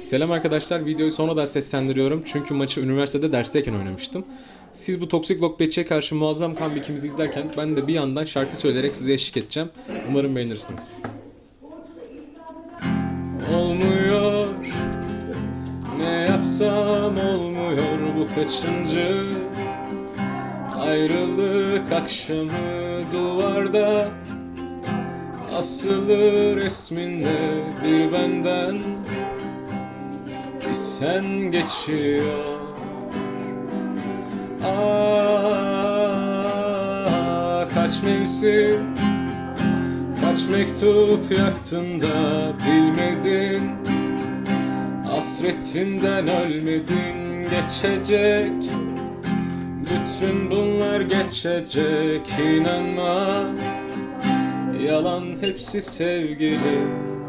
Selam arkadaşlar. Videoyu sonradan seslendiriyorum. Çünkü maçı üniversitede dersteyken oynamıştım. Siz bu toksik lokbetçiye karşı muazzam comeback'imizi izlerken ben de bir yandan şarkı söyleyerek size eşlik edeceğim. Umarım beğenirsiniz. Olmuyor Ne yapsam olmuyor bu kaçıncı Ayrılık akşamı duvarda Asılı resminde bir benden sen geçiyor. Ah kaç mevsim Kaç mektup yaktın da bilmedin? Hasretinden ölmedin geçecek. Bütün bunlar geçecek inanma. Yalan hepsi sevgilim